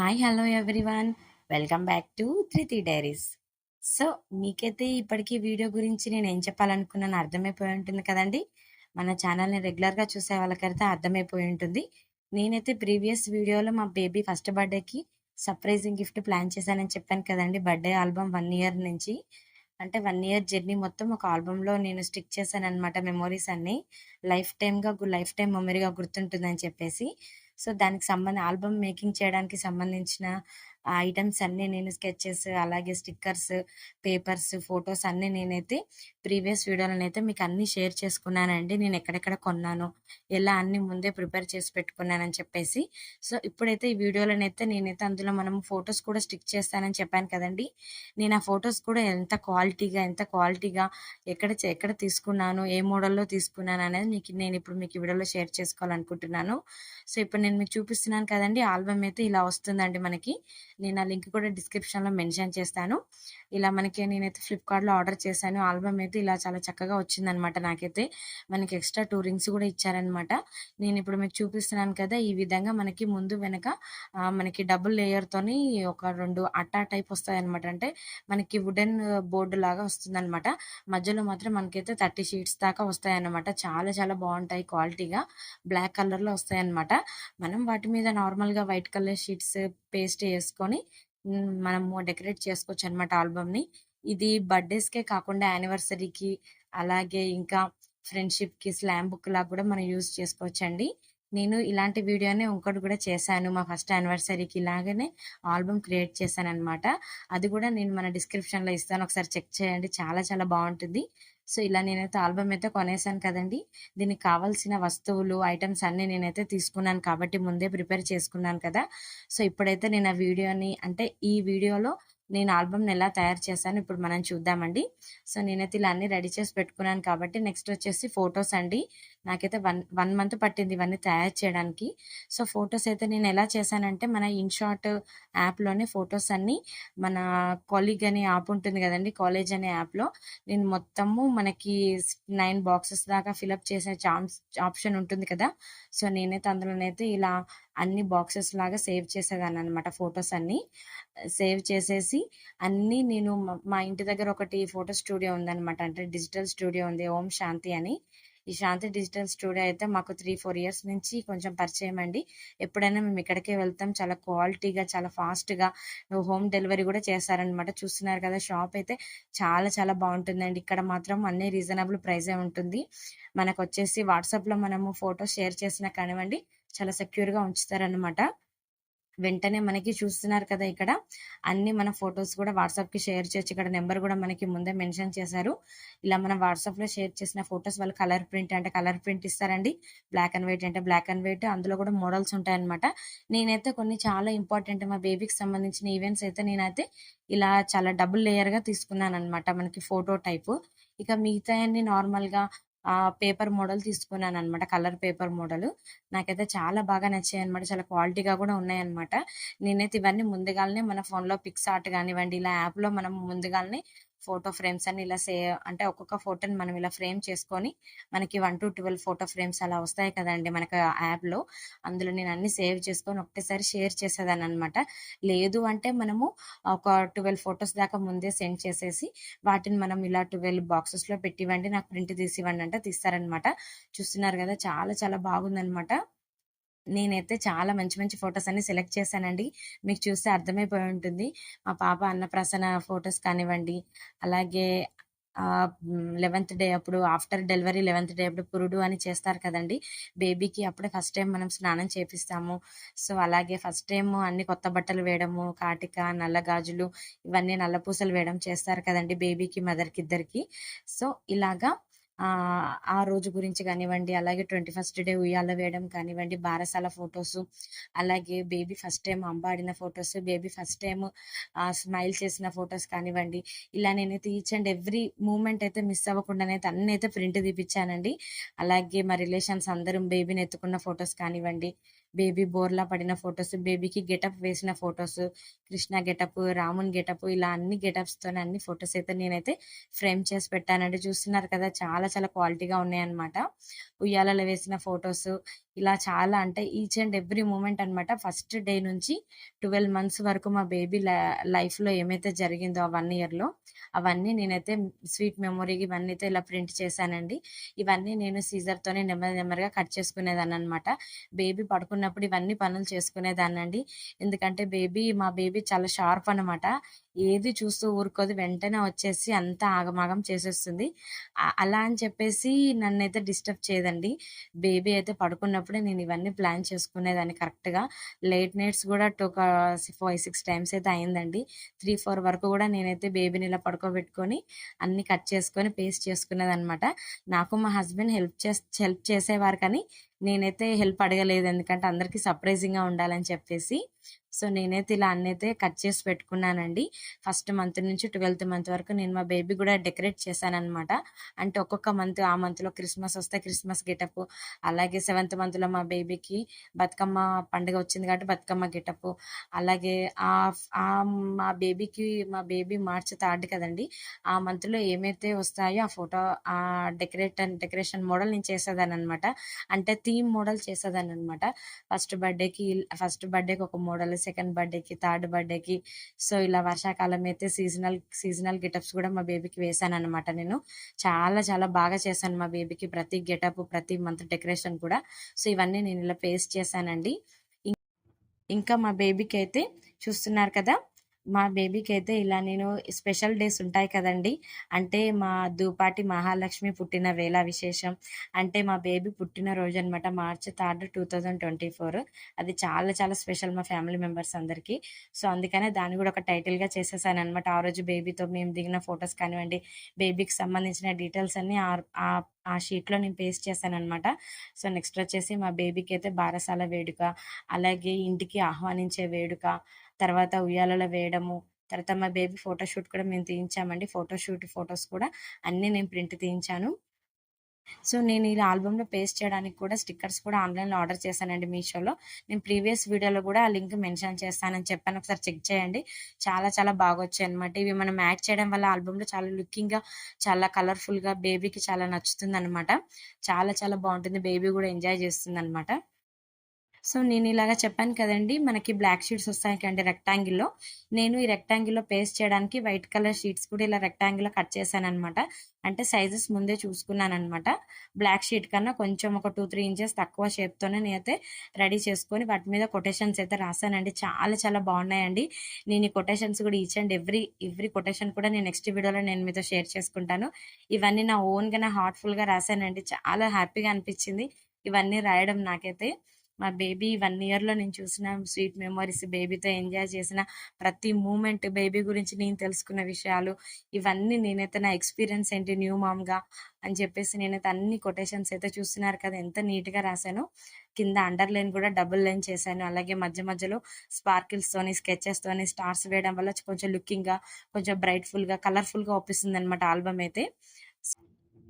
Hi hello everyone welcome back to Thrithi diaries so మీకైతే ఇప్పటికీ video గురించి నేను ఏం చెప్పాలనుకున్నాను అర్థమైపోయి ఉంటుంది కదండి? మన ఛానల్ని రెగ్యులర్గా చూసే వాళ్ళకైతే అర్థమైపోయి ఉంటుంది. నేనైతే ప్రీవియస్ వీడియోలో మా బేబీ ఫస్ట్ బర్త్డేకి సర్ప్రైజింగ్ గిఫ్ట్ ప్లాన్ చేశానని చెప్పాను కదండి. బర్త్డే ఆల్బమ్ వన్ ఇయర్ నుంచి. అంటే వన్ ఇయర్ జర్నీ మొత్తం ఒక ఆల్బంలో నేను స్టిక్ చేశాను అనమాట మెమోరీస్ అన్ని. లైఫ్ టైమ్గా లైఫ్ టైం మెమరీగా గుర్తుంటుందని చెప్పేసి. సో దానికి సంబంధ ఆల్బమ్ మేకింగ్ చేయడానికి సంబంధించిన ఆ ఐటమ్స్ అన్నీ నేను స్కెచెస్ అలాగే స్టిక్కర్స్ పేపర్స్ ఫొటోస్ అన్నీ నేనైతే ప్రీవియస్ వీడియోలనైతే మీకు అన్నీ షేర్ చేసుకున్నానండి. నేను ఎక్కడెక్కడ కొన్నాను ఎలా అన్ని ముందే ప్రిపేర్ చేసి పెట్టుకున్నానని చెప్పేసి. సో ఇప్పుడైతే ఈ వీడియోలోనైతే నేనైతే అందులో మనం ఫొటోస్ కూడా స్టిక్ చేస్తానని చెప్పాను కదండి. నేను ఆ ఫొటోస్ కూడా ఎంత క్వాలిటీగా ఎంత క్వాలిటీగా ఎక్కడ ఎక్కడ తీసుకున్నాను ఏ మోడల్లో తీసుకున్నాను అనేది మీకు నేను ఇప్పుడు మీకు వీడియోలో షేర్ చేసుకోవాలనుకుంటున్నాను. సో ఇప్పుడు నేను మీకు చూపిస్తున్నాను కదండి ఆల్బమ్ అయితే ఇలా వస్తుందండి మనకి. నేను ఆ లింక్ కూడా డిస్క్రిప్షన్లో మెన్షన్ చేస్తాను. ఇలా మనకి నేనైతే ఫ్లిప్కార్ట్లో ఆర్డర్ చేశాను. ఆల్బమ్ అయితే ఇలా చాలా చక్కగా వచ్చిందనమాట నాకైతే. మనకి ఎక్స్ట్రా టూ రింగ్స్ కూడా ఇచ్చారనమాట. నేను ఇప్పుడు మీకు చూపిస్తున్నాను కదా ఈ విధంగా మనకి ముందు వెనక మనకి డబుల్ లేయర్తోని ఒక రెండు అట్టా టైప్ వస్తాయి అనమాట అంటే మనకి వుడెన్ బోర్డు లాగా వస్తుందన్నమాట మధ్యలో మాత్రం మనకైతే థర్టీ షీట్స్ దాకా వస్తాయన్నమాట చాలా చాలా బాగుంటాయి క్వాలిటీగా. బ్లాక్ కలర్లో వస్తాయన్నమాట మనం వాటి మీద నార్మల్గా వైట్ కలర్ షీట్స్ పేస్ట్ వేసుకొని మనము డెకరేట్ చేసుకోవచ్చు అనమాట ఆల్బమ్ని. ఇది బర్త్డేస్కే కాకుండా యానివర్సరీకి అలాగే ఇంకా ఫ్రెండ్షిప్కి స్లామ్ బుక్ లాగా కూడా మనం యూజ్ చేసుకోవచ్చండి. నేను ఇలాంటి వీడియోనే ఇంకోటి కూడా చేశాను మా ఫస్ట్ యానివర్సరీకి ఇలాగనే ఆల్బమ్ క్రియేట్ చేశాను అనమాట అది కూడా నేను మన డిస్క్రిప్షన్లో ఇస్తాను ఒకసారి చెక్ చేయండి చాలా చాలా బాగుంటుంది. సో ఇలా నేనైతే ఆల్బమ్ అయితే కొనేసాను కదండి. దీనికి కావాల్సిన వస్తువులు ఐటమ్స్ అన్నీ నేనైతే తీసుకున్నాను కాబట్టి ముందే ప్రిపేర్ చేసుకున్నాను కదా. సో ఇప్పుడైతే నేను ఆ వీడియోని అంటే ఈ వీడియోలో నేను ఆల్బమ్ని ఎలా తయారు చేశాను ఇప్పుడు మనం చూద్దామండి. సో నేనైతే ఇలా అన్ని రెడీ చేసి పెట్టుకున్నాను కాబట్టి నెక్స్ట్ వచ్చేసి ఫొటోస్ అండి. నాకైతే వన్ వన్ మంత్ పట్టింది ఇవన్నీ తయారు చేయడానికి. సో ఫొటోస్ అయితే నేను ఎలా చేశానంటే మన ఇన్షార్ట్ యాప్లోనే ఫొటోస్ అన్ని మన కాలీగ్ అనే యాప్ ఉంటుంది కదండి కాలేజ్ అనే యాప్లో. నేను మొత్తము మనకి నైన్ బాక్సెస్ దాకా ఫిలప్ చేసే ఛాన్స్ ఆప్షన్ ఉంటుంది కదా. సో నేనైతే అందులోనైతే ఇలా అన్ని బాక్సెస్ లాగా సేవ్ చేసేదాన్ని అనమాట ఫొటోస్ అన్నీ. సేవ్ చేసేసి అన్నీ నేను మా ఇంటి దగ్గర ఒకటి ఫోటో స్టూడియో ఉందన్నమాట. అంటే డిజిటల్ స్టూడియో ఉంది ఓం శాంతి అని. ఈ శాంతి డిజిటల్ స్టూడియో అయితే మాకు త్రీ ఫోర్ ఇయర్స్ నుంచి కొంచెం పరిచయం అండి. ఎప్పుడైనా మేము ఇక్కడికే వెళ్తాం. చాలా క్వాలిటీగా చాలా ఫాస్ట్గా హోమ్ డెలివరీ కూడా చేస్తారనమాట చూస్తున్నారు కదా షాప్ అయితే చాలా చాలా బాగుంటుందండి. ఇక్కడ మాత్రం అన్ని రీజనబుల్ ప్రైజే ఉంటుంది. మనకు వచ్చేసి వాట్సాప్లో మనము ఫోటో షేర్ చేసినా కానివ్వండి చాలా సెక్యూర్గా ఉంచుతారనమాట వెంటనే మనకి చూస్తున్నారు కదా ఇక్కడ. అన్ని మన ఫొటోస్ కూడా వాట్సాప్కి షేర్ చేయొచ్చు. ఇక్కడ నెంబర్ కూడా మనకి ముందే మెన్షన్ చేశారు. ఇలా మనం వాట్సాప్లో షేర్ చేసిన ఫొటోస్ వాళ్ళు కలర్ ప్రింట్ అంటే కలర్ ప్రింట్ ఇస్తారండి. బ్లాక్ అండ్ వైట్ అంటే బ్లాక్ అండ్ వైట్. అందులో కూడా మోడల్స్ ఉంటాయన్నమాట. నేనైతే కొన్ని చాలా ఇంపార్టెంట్ మా బేబీకి సంబంధించిన ఈవెంట్స్ అయితే నేనైతే ఇలా చాలా డబుల్ లేయర్గా తీసుకున్నాను అనమాట మనకి ఫోటో టైపు. ఇక మిగతా అన్ని నార్మల్గా పేపర్ మోడల్ తీసుకున్నాను అనమాట కలర్ పేపర్ మోడల్. నాకైతే చాలా బాగా నచ్చాయి అనమాట చాలా క్వాలిటీగా కూడా ఉన్నాయన్నమాట. నేనైతే ఇవన్నీ ముందుగానే మన ఫోన్లో పిక్స్ ఆర్ట్ కానివ్వండి ఇలా యాప్లో మనం ముందుగానే ఫోటో ఫ్రేమ్స్ అని ఇలా సే అంటే ఒక్కొక్క ఫోటోని మనం ఇలా ఫ్రేమ్ చేసుకొని మనకి one two twelve photo frames అలా వస్తాయి కదండి మనకి యాప్లో అందులో నేను అన్ని సేవ్ చేసుకొని ఒకటేసారి షేర్ చేసేదాన్ని అనమాట లేదు అంటే మనము ఒక ట్వెల్వ్ ఫొటోస్ దాకా ముందే సెండ్ చేసేసి వాటిని మనం ఇలా ట్వెల్వ్ బాక్సెస్లో పెట్టివ్వండి నాకు ప్రింట్ తీసివ్వండి అంటే తీస్తారనమాట చూస్తున్నారు కదా చాలా చాలా బాగుందనమాట నేనైతే చాలా మంచి మంచి ఫొటోస్ అన్ని సెలెక్ట్ చేశానండి. మీకు చూస్తే అర్థమైపోయి ఉంటుంది. మా పాప అన్నప్రాసన ఫొటోస్ కానివ్వండి అలాగే లెవెన్త్ డే అప్పుడు ఆఫ్టర్ డెలివరీ లెవెన్త్ డే అప్పుడు పురుడు అని చేస్తారు కదండి. బేబీకి అప్పుడే ఫస్ట్ టైం మనం స్నానం చేపిస్తాము. సో అలాగే ఫస్ట్ టైం అన్ని కొత్త బట్టలు వేయడము కాటిక నల్ల గాజులు ఇవన్నీ నల్ల పూసలు వేయడం చేస్తారు కదండి బేబీకి మదర్కి ఇద్దరికి. సో ఇలాగా ఆ రోజు గురించి కానివ్వండి అలాగే ట్వంటీ ఫస్ట్ డే ఉయ్యాల వేయడం కానివ్వండి బారసాల ఫొటోస్ అలాగే baby first time అంబాడిన photos baby first time smile చేసిన ఫొటోస్ కానివ్వండి ఇలా నేనైతే ఈచ్ అండ్ ఎవ్రీ మూమెంట్ అయితే మిస్ అవ్వకుండానైతే అన్నీ అయితే ప్రింట్ తీపిచ్చానండి. అలాగే మా రిలేషన్స్ అందరం బేబీని ఎత్తుకున్న ఫొటోస్ కానివ్వండి బేబీ బోర్లా పడిన ఫొటోస్ బేబీకి గెటప్ వేసిన ఫొటోస్ కృష్ణ గెటప్ రామున్ గెటప్ ఇలా అన్ని గెటప్స్తో అన్ని ఫొటోస్ అయితే నేనైతే ఫ్రేమ్ చేసి పెట్టానండి. చూస్తున్నారు కదా చాలా చాలా క్వాలిటీగా ఉన్నాయన్నమాట. ఉయ్యాలలో వేసిన ఫొటోస్ ఇలా చాలా అంటే ఈచ్ అండ్ ఎవ్రీ మూమెంట్ అనమాట ఫస్ట్ డే నుంచి ట్వెల్వ్ మంత్స్ వరకు మా బేబీ లైఫ్లో ఏమైతే జరిగిందో ఆ వన్ ఇయర్లో అవన్నీ నేనైతే స్వీట్ మెమొరీకి ఇవన్నీ అయితే ఇలా ప్రింట్ చేశానండి. ఇవన్నీ నేను సీజర్తోనే నెమ్మది నెమ్మదిగా కట్ చేసుకునేదాన్ని అనమాట బేబీ పడుకున్నప్పుడు ఇవన్నీ పనులు చేసుకునేదాన్ని అండి ఎందుకంటే బేబీ మా బేబీ చాలా షార్ప్ అనమాట ఏది చూస్తూ ఊరుకోదు వెంటనే వచ్చేసి అంతా ఆగమాగం చేసేస్తుంది. అలా అని చెప్పేసి నన్ను అయితే డిస్టర్బ్ చేయదండి. బేబీ అయితే పడుకున్నప్పుడు నేను ఇవన్నీ ప్లాన్ చేసుకునేదాన్ని కరెక్ట్గా. లేట్ నైట్స్ కూడా టూ ఫైవ్ సిక్స్ టైమ్స్ అయితే అయిందండి. త్రీ ఫోర్ వరకు కూడా నేనైతే బేబీని ఇలా పడుకోబెట్టుకొని అన్ని కట్ చేసుకొని పేస్ట్ చేసుకునేది అనమాట నాకు మా హస్బెండ్ హెల్ప్ చేస్ హెల్ప్ చేసేవారు కానీ నేనైతే హెల్ప్ అడగలేదు. ఎందుకంటే అందరికీ సర్ప్రైజింగ్గా ఉండాలని చెప్పేసి. సో నేనైతే ఇలా అన్నైతే కట్ చేసి పెట్టుకున్నానండి. ఫస్ట్ మంత్ నుంచి ట్వెల్త్ మంత్ వరకు నేను మా బేబీ కూడా డెకరేట్ చేశానమాట అంటే ఒక్కొక్క మంత్ ఆ మంత్లో క్రిస్మస్ వస్తే క్రిస్మస్ గెటప్ అలాగే సెవెంత్ మంత్లో మా బేబీకి బతుకమ్మ పండుగ వచ్చింది కాబట్టి బతుకమ్మ గెటప్ అలాగే ఆ మా బేబీకి మా బేబీ మార్చి థర్డ్ కదండి ఆ మంత్లో ఏమైతే వస్తాయో ఆ ఫోటో ఆ డెకరేట్ డెకరేషన్ మోడల్ నేను చేసేదాన్ని అనమాట అంటే థీమ్ మోడల్ చేసేదాన్ని అనమాట ఫస్ట్ బర్త్డేకి ఫస్ట్ బర్త్డేకి ఒక మోడల్ సెకండ్ బర్త్డేకి థర్డ్ బర్త్డేకి సో ఇలా వర్షాకాలం అయితే సీజనల్ సీజనల్ గెటప్స్ కూడా మా బేబీకి వేసాను అనమాట నేను. చాలా చాలా బాగా చేశాను మా బేబీకి ప్రతి గెటప్ ప్రతి మంత్ డెకరేషన్ కూడా. సో ఇవన్నీ నేను ఇలా పేస్ట్ చేశానండి. ఇంకా మా బేబీకి అయితే చూస్తున్నారు కదా మా బేబీకి అయితే ఇలా నేను స్పెషల్ డేస్ ఉంటాయి కదండి. అంటే మా దూపాటి మహాలక్ష్మి పుట్టిన వేళ విశేషం. అంటే మా బేబీ పుట్టిన రోజు అనమాట March third two thousand twenty four. అది చాలా చాలా స్పెషల్ మా ఫ్యామిలీ మెంబర్స్ అందరికీ. సో అందుకనే దాన్ని కూడా ఒక టైటిల్గా చేసేసాను అనమాట ఆ రోజు బేబీతో మేము దిగిన ఫొటోస్ కానివ్వండి బేబీకి సంబంధించిన డీటెయిల్స్ అన్నీ ఆ షీట్లో నేను పేస్ట్ చేశాను అనమాట సో నెక్స్ట్ వచ్చేసి మా బేబీకి అయితే బారసాల వేడుక అలాగే ఇంటికి ఆహ్వానించే వేడుక తర్వాత ఉయ్యాలలో వేయడము తర్వాత మా బేబీ ఫోటోషూట్ కూడా మేము తీయించామండి. ఫోటోషూట్ ఫొటోస్ కూడా అన్నీ నేను ప్రింట్ తీయించాను. సో నేను ఈ ఆల్బంలో పేస్ట్ చేయడానికి కూడా స్టిక్కర్స్ కూడా ఆన్లైన్లో ఆర్డర్ చేశానండి మీషోలో. నేను ప్రీవియస్ వీడియోలో కూడా ఆ లింక్ మెన్షన్ చేస్తానని చెప్పాను. ఒకసారి చెక్ చేయండి. చాలా చాలా బాగా వచ్చాయి అనమాట ఇవి మనం యాడ్ చేయడం వల్ల ఆల్బంలో చాలా లుకింగ్గా చాలా కలర్ఫుల్గా బేబీకి చాలా నచ్చుతుంది అనమాట చాలా చాలా బాగుంటుంది. బేబీ కూడా ఎంజాయ్ చేస్తుంది అనమాట సో నేను ఇలాగా చెప్పాను కదండి మనకి బ్లాక్ షీట్స్ వస్తాయి కండి రెక్టాంగిల్లో. నేను ఈ రెక్టాంగిల్లో పేస్ట్ చేయడానికి వైట్ కలర్ షీట్స్ కూడా ఇలా రెక్టాంగిల్లో కట్ చేశాను అనమాట అంటే సైజెస్ ముందే చూసుకున్నాను అనమాట బ్లాక్ షీట్ కన్నా కొంచెం ఒక టూ త్రీ ఇంచెస్ తక్కువ షేప్తోనే నేనైతే రెడీ చేసుకొని వాటి మీద కొటేషన్స్ అయితే రాశానండి. చాలా చాలా బాగున్నాయండి. నేను ఈ కొటేషన్స్ కూడా each and every every quotation కూడా నేను నెక్స్ట్ వీడియోలో నేను మీతో షేర్ చేసుకుంటాను. ఇవన్నీ నా ఓన్గా నా హార్ట్ఫుల్గా రాశానండి. చాలా హ్యాపీగా అనిపించింది. ఇవన్నీ రాయడం నాకైతే. మా బేబీ వన్ ఇయర్లో నేను చూసిన స్వీట్ మెమరీస్ బేబీతో ఎంజాయ్ చేసిన ప్రతి మూమెంట్ బేబీ గురించి నేను తెలుసుకున్న విషయాలు ఇవన్నీ నేనైతే నా ఎక్స్పీరియన్స్ ఏంటి న్యూ మామ్గా అని చెప్పేసి నేనైతే అన్ని కొటేషన్స్ అయితే చూస్తున్నారు కదా ఎంత నీట్గా రాశాను. కింద అండర్ లైన్ కూడా డబుల్ లైన్ చేశాను. అలాగే మధ్య మధ్యలో స్పార్కిల్స్తోని స్కెచెస్తోని స్టార్స్ వేయడం వల్ల కొంచెం లుకింగ్గా కొంచెం బ్రైట్ఫుల్గా కలర్ఫుల్గా ఒప్పిస్తుంది అనమాట ఆల్బమ్ అయితే.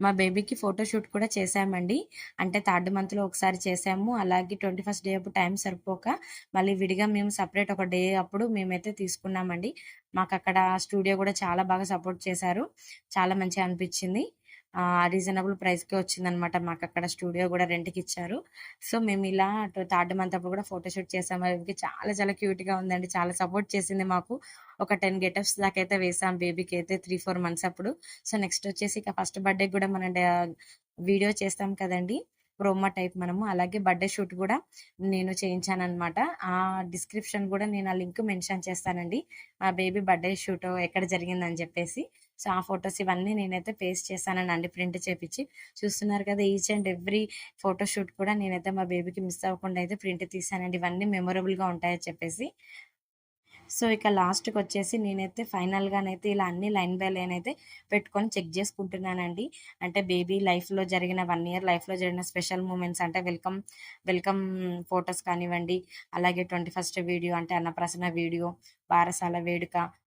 మా బేబీకి ఫోటోషూట్ కూడా చేసామండి అంటే థర్డ్ మంత్లో ఒకసారి చేసాము అలాగే ట్వంటీ ఫస్ట్ డే అప్పుడు టైం సరిపోక మళ్ళీ విడిగా మేము సపరేట్ ఒక డే అప్పుడు మేమైతే తీసుకున్నామండి. మాకు అక్కడ స్టూడియో కూడా చాలా బాగా సపోర్ట్ చేశారు. చాలా మంచిగా అనిపించింది. రీజనబుల్ ప్రైస్కి వచ్చిందనమాట. మాకు అక్కడ స్టూడియో కూడా రెంట్కి ఇచ్చారు సో మేము ఇలా థర్డ్ మంత్ అప్పుడు కూడా ఫోటోషూట్ చేసాము బేబీకి చాలా చాలా క్యూట్గా ఉందండి. చాలా సపోర్ట్ చేసింది మాకు. ఒక టెన్ గెటప్స్ దాకా అయితే వేసాం బేబీకి అయితే త్రీ ఫోర్ మంత్స్ అప్పుడు. సో నెక్స్ట్ వచ్చేసి ఇక ఫస్ట్ బర్త్డే కూడా మనం వీడియో చేస్తాం కదండి. ప్రోమో టైప్ మనము. అలాగే బర్త్డే షూట్ కూడా నేను చేయించాను అనమాట ఆ డిస్క్రిప్షన్ కూడా నేను ఆ లింక్ మెన్షన్ చేస్తానండి. మా బేబీ బర్త్డే షూట్ ఎక్కడ జరిగిందని చెప్పేసి. సో ఆ ఫొటోస్ ఇవన్నీ నేనైతే పేస్ట్ చేశానండి అండి ప్రింట్ చేపించి చూస్తున్నారు కదా ఈచ్ అండ్ ఎవ్రీ ఫోటోషూట్ కూడా నేనైతే మా బేబీకి మిస్ అవ్వకుండా అయితే ప్రింట్ తీసానండి ఇవన్నీ మెమొరబుల్గా ఉంటాయని చెప్పేసి. సో ఇక లాస్ట్కి వచ్చేసి నేనైతే ఫైనల్గానైతే ఇలా అన్ని లైన్ బై లైన్ అయితే పెట్టుకొని చెక్ చేసుకుంటున్నానండి. అంటే బేబీ లైఫ్లో జరిగిన వన్ ఇయర్ లైఫ్లో జరిగిన స్పెషల్ మూమెంట్స్ అంటే వెల్కమ్ వెల్కమ్ ఫొటోస్ కానివ్వండి అలాగే ట్వంటీ ఫస్ట్ వీడియో అంటే అన్నప్రసన్న వీడియో బారసాల వేడుక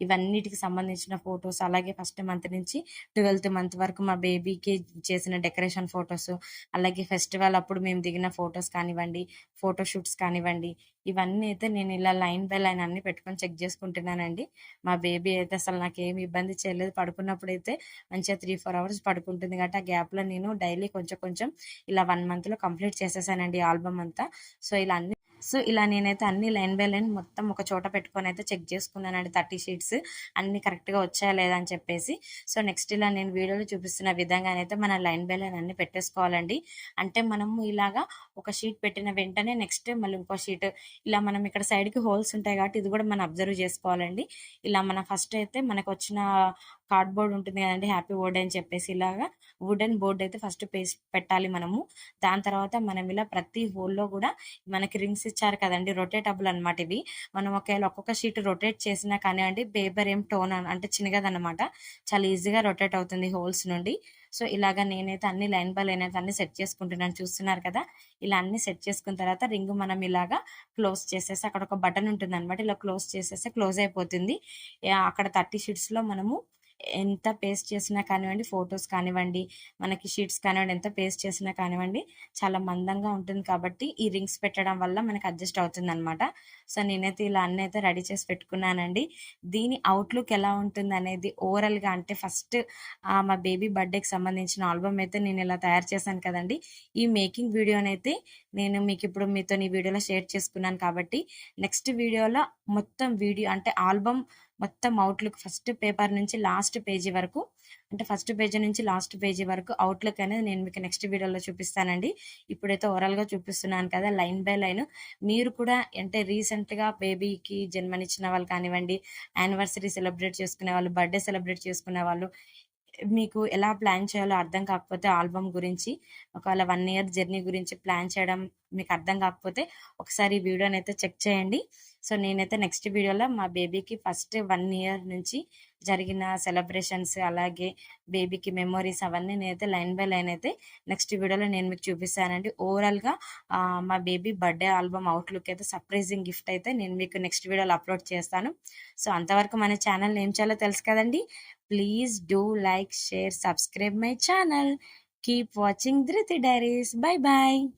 ఇవన్నిటికి సంబంధించిన ఫొటోస్ అలాగే ఫస్ట్ మంత్ నుంచి ట్వెల్త్ మంత్ వరకు మా బేబీకి చేసిన డెకరేషన్ ఫొటోస్ అలాగే ఫెస్టివల్ అప్పుడు మేము దిగిన ఫొటోస్ కానివ్వండి ఫోటోషూట్స్ కానివ్వండి ఇవన్నీ అయితే నేను ఇలా లైన్ బై లైన్ అన్ని పెట్టుకొని చెక్ చేసుకుంటున్నానండి. మా బేబీ అయితే అసలు నాకు ఏమి ఇబ్బంది చేయలేదు. పడుకున్నప్పుడు అయితే మంచిగా త్రీ ఫోర్ అవర్స్ పడుకుంటుంది కాబట్టి ఆ గ్యాప్లో నేను డైలీ కొంచెం కొంచెం ఇలా వన్ మంత్లో కంప్లీట్ చేసేసానండి ఆల్బమ్ అంతా. సో ఇలా అన్ని సో ఇలా నేనైతే అన్ని లైన్ బై లైన్ మొత్తం ఒక చోట పెట్టుకొని అయితే చెక్ చేసుకున్నానండి థర్టీ షీట్స్. అన్ని కరెక్ట్గా వచ్చాయా లేదా అని చెప్పేసి. సో నెక్స్ట్ ఇలా నేను వీడియోలో చూపిస్తున్న విధంగానైతే మన లైన్ బై లైన్ అన్ని పెట్టేసుకోవాలండి. అంటే మనము ఇలాగా ఒక షీట్ పెట్టిన వెంటనే నెక్స్ట్ మళ్ళీ ఇంకో షీట్ ఇలా మనం ఇక్కడ సైడ్కి హోల్స్ ఉంటాయి కాబట్టి ఇది కూడా మనం అబ్జర్వ్ చేసుకోవాలండి. ఇలా మన ఫస్ట్ అయితే మనకు వచ్చిన కార్డ్బోర్డ్ ఉంటుంది కదండి హ్యాపీ బోర్డ్ అని చెప్పేసి ఇలాగా వుడెన్ బోర్డ్ అయితే ఫస్ట్ పేస్ పెట్టాలి మనము. దాని తర్వాత మనం ఇలా ప్రతి హోల్లో కూడా మనకి రింగ్స్ ఇచ్చారు కదండి రొటేటబుల్ అనమాట ఇవి. మనం ఒకవేళ ఒక్కొక్క షీట్ రొటేట్ చేసినా కానివ్వండి పేపర్ ఏం టోన్ అంటే చిన్నగదనమాట చాలా ఈజీగా రొటేట్ అవుతుంది హోల్స్ నుండి. సో ఇలాగా నేనైతే అన్ని లైన్ బై లైన్ అయితే అన్ని సెట్ చేసుకుంటున్నాను. చూస్తున్నారు కదా ఇలా అన్ని సెట్ చేసుకున్న తర్వాత రింగ్ మనం ఇలాగా క్లోజ్ చేసేసి అక్కడ ఒక బటన్ ఉంటుంది అనమాట ఇలా క్లోజ్ చేసేస్తే క్లోజ్ అయిపోతుంది. అక్కడ థర్టీ షీట్స్లో మనము ఎంత పేస్ట్ చేసినా కానివ్వండి ఫొటోస్ కానివ్వండి మనకి షీట్స్ కానివ్వండి ఎంత పేస్ట్ చేసినా కానివ్వండి చాలా మందంగా ఉంటుంది కాబట్టి ఈ రింగ్స్ పెట్టడం వల్ల మనకి అడ్జస్ట్ అవుతుంది అనమాట సో నేనైతే ఇలా అన్నీ అయితే రెడీ చేసి పెట్టుకున్నానండి. దీని అవుట్లుక్ ఎలా ఉంటుంది అనేది ఓవరాల్గా అంటే ఫస్ట్ మా బేబీ బర్త్డేకి సంబంధించిన ఆల్బమ్ అయితే నేను ఇలా తయారు చేశాను కదండి. ఈ మేకింగ్ వీడియోనైతే నేను మీకు ఇప్పుడు మీతో ఈ వీడియోలో షేర్ చేసుకున్నాను కాబట్టి నెక్స్ట్ వీడియోలో మొత్తం వీడియో అంటే ఆల్బమ్ మొత్తం అవుట్లుక్ ఫస్ట్ పేపర్ నుంచి లాస్ట్ పేజీ వరకు అంటే ఫస్ట్ పేజీ నుంచి లాస్ట్ పేజీ వరకు అవుట్లుక్ అనేది నేను మీకు నెక్స్ట్ వీడియోలో చూపిస్తానండి. ఇప్పుడైతే ఓవరాల్గా చూపిస్తున్నాను కదా లైన్ బై లైన్ మీరు కూడా అంటే రీసెంట్గా బేబీకి జన్మనిచ్చిన వాళ్ళు కానివ్వండి యానివర్సరీ సెలబ్రేట్ చేసుకునే వాళ్ళు బర్త్డే సెలబ్రేట్ చేసుకునే వాళ్ళు మీకు ఎలా ప్లాన్ చేయాలో అర్థం కాకపోతే ఆల్బమ్ గురించి ఒకవేళ వన్ ఇయర్ జర్నీ గురించి ప్లాన్ చేయడం మీకు అర్థం కాకపోతే ఒకసారి ఈ వీడియోని అయితే చెక్ చేయండి. సో నేనైతే నెక్స్ట్ వీడియోలో మా బేబీకి ఫస్ట్ వన్ ఇయర్ నుంచి జరిగిన సెలబ్రేషన్స్ అలాగే బేబీకి మెమొరీస్ అవన్నీ నేనైతే లైన్ బై లైన్ అయితే నెక్స్ట్ వీడియోలో నేను మీకు చూపిస్తానండి. ఓవరాల్గా మా బేబీ బర్త్డే ఆల్బమ్ అవుట్లుక్ అయితే సర్ప్రైజింగ్ గిఫ్ట్ అయితే నేను మీకు నెక్స్ట్ వీడియోలో అప్లోడ్ చేస్తాను. సో అంతవరకు మన ఛానల్ ఏం చేయాలో తెలుసు కదండి? Please do like, share, subscribe my channel. Keep watching Dhriti Diaries. Bye bye.